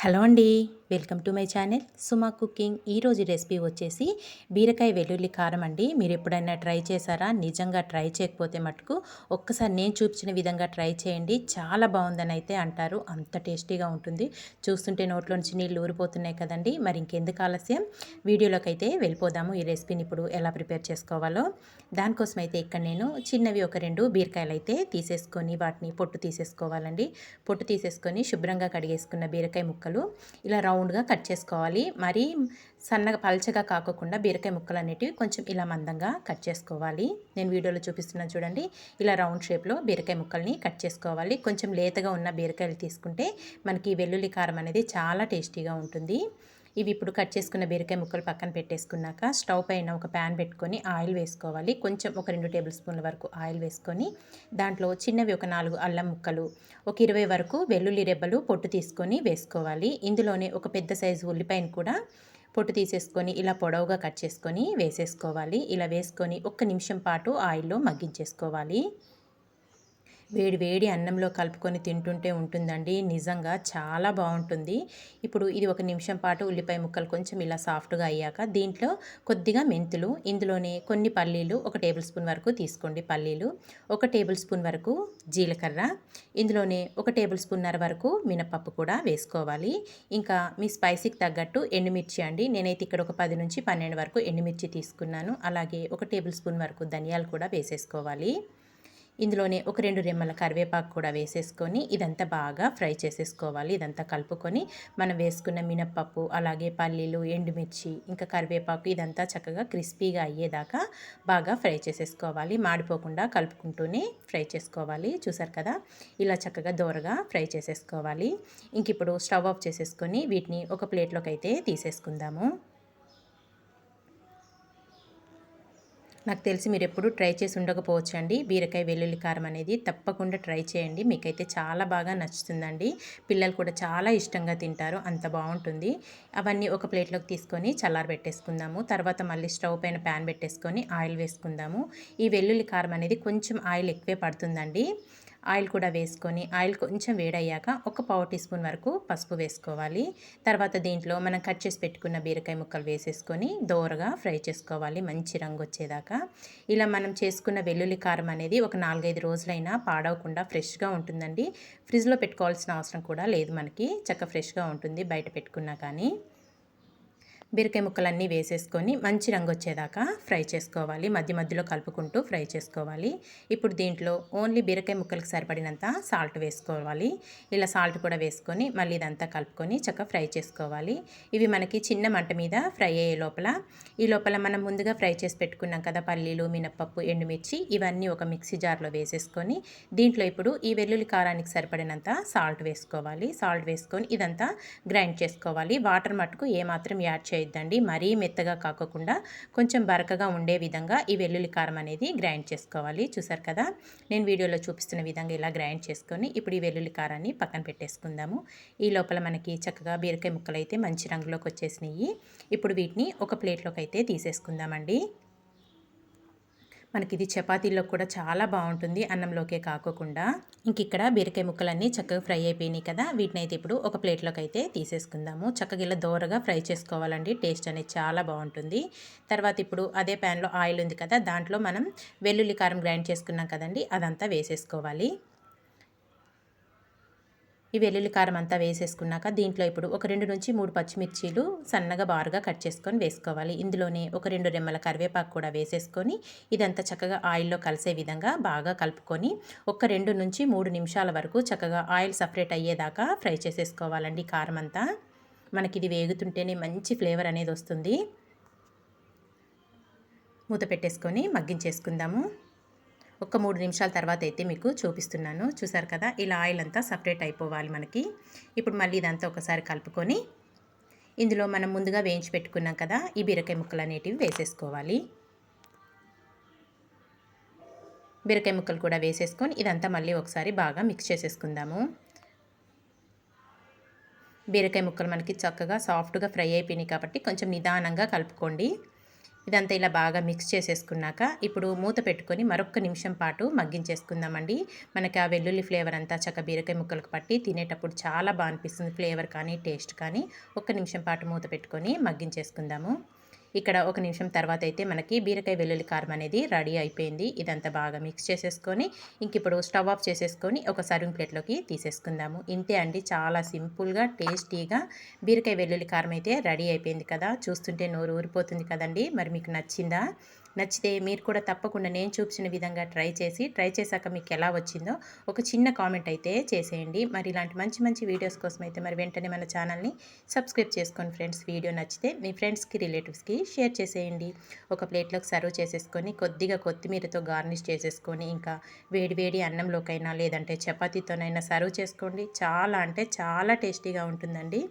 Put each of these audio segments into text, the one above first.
Hello అండి. Welcome to my channel. Suma cooking. ఈరోజు recipe వచ్చేసి బీరకాయ వెల్లుల్లి కారం అండి. మీరు ఎప్పుడైనా ట్రై చేశారా? నిజంగా ట్రై చేయకపోతే మటుకు ఒక్కసారి నేను చూపించిన విధంగా ట్రై చేయండి. చాలా బాగుందని అయితే అంటారు. అంత టేస్టీగా ఉంటుంది. చూస్తుంటే నోట్లో నుంచి నీళ్ళు ఊరిపోతున్నాయి కదండి. మరి ఇంకెందుకు ఆలస్యం? వీడియోలోకి అయితే వెళ్ళిపోదాము. ఈ రెసిపీని ఇప్పుడు ఎలా ప్రిపేర్ చేసుకోవాలో. దానికోసం అయితే ఇక్కడ నేను చిన్నవి ఒక రెండు బీరకాయలు అయితే తీసేసుకొని వాటిని పొట్టు తీసేసుకోవాలండి. పొట్టు తీసేసుకొని శుభ్రంగా కడిగేసుకున్న బీరకాయ ముక్కలు. ఇలా రౌండ్ రౌండ్గా కట్ చేసుకోవాలి. మరీ సన్నగా పల్చగా కాకుండా బీరకాయ ముక్కలు అనేటివి కొంచెం ఇలా మందంగా కట్ చేసుకోవాలి. నేను వీడియోలో చూపిస్తున్నాను చూడండి. ఇలా రౌండ్ షేప్లో బీరకాయ ముక్కల్ని కట్ చేసుకోవాలి. కొంచెం లేతగా ఉన్న బీరకాయలు తీసుకుంటే మనకి వెల్లుల్లి కారం అనేది చాలా టేస్టీగా ఉంటుంది. ఇవి ఇప్పుడు కట్ చేసుకున్న బీరకాయ ముక్కలు పక్కన పెట్టేసుకున్నాక స్టవ్ పైన ఒక ప్యాన్ పెట్టుకొని ఆయిల్ వేసుకోవాలి. కొంచెం ఒక రెండు టేబుల్ స్పూన్ల వరకు ఆయిల్ వేసుకొని దాంట్లో చిన్నవి ఒక నాలుగు అల్లం ముక్కలు ఒక ఇరవై వరకు వెల్లుల్లి రెబ్బలు పొట్టు తీసుకొని వేసుకోవాలి. ఇందులోనే ఒక పెద్ద సైజు ఉల్లిపాయను కూడా పొట్టు తీసేసుకొని ఇలా పొడవుగా కట్ చేసుకొని వేసేసుకోవాలి. ఇలా వేసుకొని ఒక్క నిమిషం పాటు ఆయిల్లో మగ్గించేసుకోవాలి. వేడి వేడి అన్నంలో కలుపుకొని తింటుంటే ఉంటుందండి. నిజంగా చాలా బాగుంటుంది. ఇప్పుడు ఇది ఒక నిమిషం పాటు ఉల్లిపాయ ముక్కలు కొంచెం ఇలా సాఫ్ట్గా అయ్యాక దీంట్లో కొద్దిగా మెంతులు ఇందులోనే కొన్ని పల్లీలు ఒక టేబుల్ స్పూన్ వరకు తీసుకోండి పల్లీలు ఒక టేబుల్ స్పూన్ వరకు జీలకర్ర ఇందులోనే ఒక టేబుల్ స్పూన్నర వరకు మినపప్పు కూడా వేసుకోవాలి. ఇంకా మీ స్పైసీకి తగ్గట్టు ఎండుమిర్చి అండి. నేనైతే ఇక్కడ ఒక పది నుంచి పన్నెండు వరకు ఎండుమిర్చి తీసుకున్నాను. అలాగే ఒక టేబుల్ స్పూన్ వరకు ధనియాలు కూడా వేసేసుకోవాలి. ఇందులోనే ఒక రెండు రెమ్మల కరివేపాకు కూడా వేసేసుకొని ఇదంతా బాగా ఫ్రై చేసేసుకోవాలి. ఇదంతా కలుపుకొని మనం వేసుకున్న మినప్పప్పు అలాగే పల్లీలు ఎండుమిర్చి ఇంకా కరివేపాకు ఇదంతా చక్కగా క్రిస్పీగా అయ్యేదాకా బాగా ఫ్రై చేసేసుకోవాలి. మాడిపోకుండా కలుపుకుంటూనే ఫ్రై చేసుకోవాలి. చూసారు కదా? ఇలా చక్కగా దోరగా ఫ్రై చేసేసుకోవాలి. ఇంక ఇప్పుడు స్టవ్ ఆఫ్ చేసేసుకొని వీటిని ఒక ప్లేట్లోకి అయితే తీసేసుకుందాము. నాకు తెలిసి మీరు ఎప్పుడు ట్రై చేసి ఉండకపోవచ్చు అండి బీరకాయ వెల్లుల్లి కారం అనేది తప్పకుండా ట్రై చేయండి. మీకైతే చాలా బాగా నచ్చుతుందండి. పిల్లలు కూడా చాలా ఇష్టంగా తింటారు. అంత బాగుంటుంది. అవన్నీ ఒక ప్లేట్లోకి తీసుకొని చల్లారి పెట్టేసుకుందాము. తర్వాత మళ్ళీ స్టవ్ పైన ప్యాన్ పెట్టేసుకొని ఆయిల్ వేసుకుందాము. ఈ వెల్లుల్లి కారం అనేది కొంచెం ఆయిల్ ఎక్కువే పడుతుందండి. ఆయిల్ కూడా వేసుకొని ఆయిల్ కొంచెం వేడయ్యాక ఒక పావు టీ స్పూన్ వరకు పసుపు వేసుకోవాలి. తర్వాత దీంట్లో మనం కట్ చేసి పెట్టుకున్న బీరకాయ ముక్కలు వేసేసుకొని దోరగా ఫ్రై చేసుకోవాలి మంచి రంగు వచ్చేదాకా. ఇలా మనం చేసుకున్న వెల్లుల్లి కారం అనేది ఒక నాలుగైదు రోజులైనా పాడవకుండా ఫ్రెష్గా ఉంటుందండి. ఫ్రిడ్జ్లో పెట్టుకోవాల్సిన అవసరం కూడా లేదు మనకి చక్క ఫ్రెష్గా ఉంటుంది బయట పెట్టుకున్నా కానీ. బీరకాయ ముక్కలన్నీ వేసేసుకొని మంచి రంగు వచ్చేదాకా ఫ్రై చేసుకోవాలి. మధ్య మధ్యలో కలుపుకుంటూ ఫ్రై చేసుకోవాలి. ఇప్పుడు దీంట్లో ఓన్లీ బీరకాయ ముక్కలకు సరిపడినంత సాల్ట్ వేసుకోవాలి. ఇలా సాల్ట్ కూడా వేసుకొని మళ్ళీ ఇదంతా కలుపుకొని చక్కగా ఫ్రై చేసుకోవాలి. ఇవి మనకి చిన్న మంట మీద ఫ్రై అయ్యే లోపల ఈ లోపల మనం ముందుగా ఫ్రై చేసి పెట్టుకున్నాం కదా పల్లీలు మినప్పప్పు ఎండుమిర్చి ఇవన్నీ ఒక మిక్సీ జార్లో వేసేసుకొని దీంట్లో ఇప్పుడు ఈ వెల్లుల్లి కారానికి సరిపడినంత సాల్ట్ వేసుకోవాలి. సాల్ట్ వేసుకొని ఇదంతా గ్రైండ్ చేసుకోవాలి. వాటర్ మట్టుకు ఏమాత్రం యాడ్ చేయాలి చేయొద్దండి మరీ మెత్తగా కాకుండా కొంచెం బరకగా ఉండే విధంగా ఈ వెల్లుల్లి కారం అనేది గ్రైండ్ చేసుకోవాలి. చూసారు కదా? నేను వీడియోలో చూపిస్తున్న విధంగా ఇలా గ్రైండ్ చేసుకొని ఇప్పుడు ఈ వెల్లుల్లి కారాన్ని పక్కన పెట్టేసుకుందాము. ఈ లోపల మనకి చక్కగా బీరకాయ ముక్కలు అయితే మంచి రంగులోకి వచ్చేసినాయి. ఇప్పుడు వీటిని ఒక ప్లేట్లోకి అయితే తీసేసుకుందామండి. మనకి ఇది చపాతీల్లో కూడా చాలా బాగుంటుంది అన్నంలోకే కాకోకుండా. ఇంక ఇక్కడ బీరకాయ ముక్కలన్నీ చక్కగా ఫ్రై అయిపోయినాయి కదా. వీటిని అయితే ఇప్పుడు ఒక ప్లేట్లోకి అయితే తీసేసుకుందాము. చక్కగా ఇలా దోరగా ఫ్రై చేసుకోవాలండి. టేస్ట్ అనేది చాలా బాగుంటుంది. తర్వాత ఇప్పుడు అదే ప్యాన్లో ఆయిల్ ఉంది కదా దాంట్లో మనం వెల్లుల్లి కారం గ్రైండ్ చేసుకున్నాం కదండి అదంతా వేసేసుకోవాలి. ఈ వెల్లుల్లి కారం అంతా వేసేసుకున్నాక దీంట్లో ఇప్పుడు ఒక రెండు నుంచి మూడు పచ్చిమిర్చీలు సన్నగా బారుగా కట్ చేసుకొని వేసుకోవాలి. ఇందులోనే ఒక రెండు రెమ్మల కరివేపాకు కూడా వేసేసుకొని ఇదంతా చక్కగా ఆయిల్లో కలిసే విధంగా బాగా కలుపుకొని ఒక రెండు నుంచి మూడు నిమిషాల వరకు చక్కగా ఆయిల్ సపరేట్ అయ్యేదాకా ఫ్రై చేసేసుకోవాలండి కారం అంతా. మనకి ఇది వేగుతుంటేనే మంచి ఫ్లేవర్ అనేది వస్తుంది. మూత పెట్టేసుకొని మగ్గించేసుకుందాము. ఒక మూడు నిమిషాల తర్వాత అయితే మీకు చూపిస్తున్నాను. చూసారు కదా? ఇలా ఆయిల్ అంతా సపరేట్ అయిపోవాలి మనకి. ఇప్పుడు మళ్ళీ ఇదంతా ఒకసారి కలుపుకొని ఇందులో మనం ముందుగా వేయించి పెట్టుకున్నాం కదా? ఈ బీరకాయ ముక్కలు అనేటివి వేసేసుకోవాలి. బీరకాయ ముక్కలు కూడా వేసేసుకొని ఇదంతా మళ్ళీ ఒకసారి బాగా మిక్స్ చేసేసుకుందాము. బీరకాయ ముక్కలు మనకి చక్కగా సాఫ్ట్గా ఫ్రై అయిపోయినాయి కాబట్టి కొంచెం నిదానంగా కలుపుకోండి. ఇదంతా ఇలా బాగా మిక్స్ చేసేసుకున్నాక ఇప్పుడు మూత పెట్టుకొని మరొక నిమిషం పాటు మగ్గించేసుకుందామండి. మనకి ఆ వెల్లుల్లి ఫ్లేవర్ అంతా చక్క బీరకాయ ముక్కలకు పట్టి తినేటప్పుడు చాలా బాగా అనిపిస్తుంది ఫ్లేవర్ కానీ టేస్ట్ కానీ. ఒక్క నిమిషం పాటు మూత పెట్టుకొని మగ్గించేసుకుందాము. ఇక్కడ ఒక నిమిషం తర్వాత అయితే మనకి బీరకాయ వెల్లుల్లి కారం అనేది రెడీ అయిపోయింది. ఇదంతా బాగా మిక్స్ చేసేసుకొని ఇంక ఇప్పుడు స్టవ్ ఆఫ్ చేసేసుకొని ఒక సర్వింగ్ ప్లేట్లోకి తీసేసుకుందాము. ఇంతే అండి చాలా సింపుల్గా టేస్టీగా బీరకాయ వెల్లుల్లి కారం అయితే రెడీ అయిపోయింది కదా. చూస్తుంటే నోరు ఊరిపోతుంది కదండి. మరి మీకు నచ్చిందా? నచ్చితే మీరు కూడా తప్పకుండా నేను చూపించిన విధంగా ట్రై చేసి ట్రై చేశాక మీకు ఎలా వచ్చిందో ఒక చిన్న కామెంట్ అయితే చేసేయండి. మరి ఇలాంటి మంచి మంచి వీడియోస్ కోసం అయితే మరి వెంటనే మన ఛానల్ని సబ్స్క్రైబ్ చేసుకోండి ఫ్రెండ్స్. వీడియో నచ్చితే మీ ఫ్రెండ్స్కి రిలేటివ్స్కి షేర్ చేసేయండి. ఒక ప్లేట్లోకి సర్వ్ చేసేసుకొని కొద్దిగా కొత్తిమీరతో గార్నిష్ చేసేసుకొని ఇంకా వేడి వేడి అన్నంలోకైనా లేదంటే చపాతీతోనైనా సర్వ్ చేసుకోండి. చాలా అంటే చాలా టేస్టీగా ఉంటుందండి.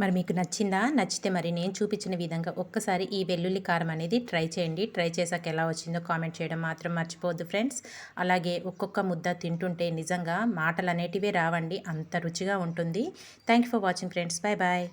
మరి మీకు నచ్చిందా? నచ్చితే మరి నేను చూపించిన విధంగా ఒక్కసారి ఈ వెల్లుల్లి కారం అనేది ట్రై చేయండి. ట్రై చేశాక ఎలా వచ్చిందో కామెంట్ చేయడం మాత్రం మర్చిపోవద్దు ఫ్రెండ్స్. అలాగే ఒక్కొక్క ముద్ద తింటుంటే నిజంగా మాటలు అనేటివే రావండి. అంత రుచిగా ఉంటుంది. Thank for watching friends. Bye bye